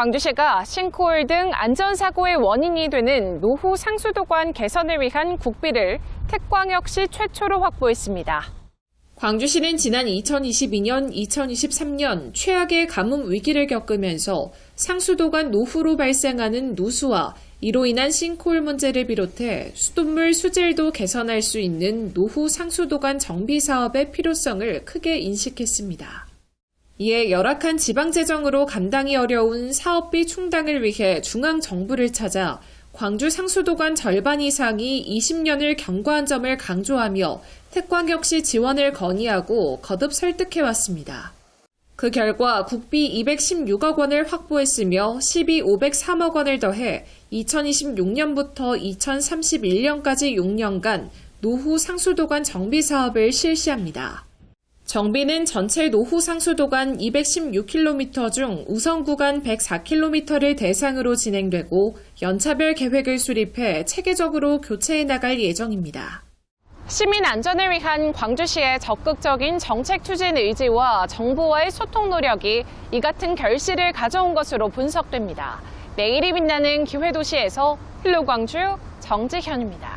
광주시가 싱크홀 등 안전사고의 원인이 되는 노후 상수도관 개선을 위한 국비를 특광역시 최초로 확보했습니다. 광주시는 지난 2022년, 2023년 최악의 가뭄 위기를 겪으면서 상수도관 노후로 발생하는 누수와 이로 인한 싱크홀 문제를 비롯해 수돗물 수질도 개선할 수 있는 노후 상수도관 정비 사업의 필요성을 크게 인식했습니다. 이에 열악한 지방 재정으로 감당이 어려운 사업비 충당을 위해 중앙 정부를 찾아 광주 상수도관 절반 이상이 20년을 경과한 점을 강조하며 특광역시 지원을 건의하고 거듭 설득해 왔습니다. 그 결과 국비 216억 원을 확보했으며 시비 503억 원을 더해 2026년부터 2031년까지 6년간 노후 상수도관 정비 사업을 실시합니다. 정비는 전체 노후 상수도관 216km 중 우선 구간 104km를 대상으로 진행되고 연차별 계획을 수립해 체계적으로 교체해 나갈 예정입니다. 시민 안전을 위한 광주시의 적극적인 정책 추진 의지와 정부와의 소통 노력이 이 같은 결실을 가져온 것으로 분석됩니다. 내일이 빛나는 기회도시에서 힐로광주 정지현입니다.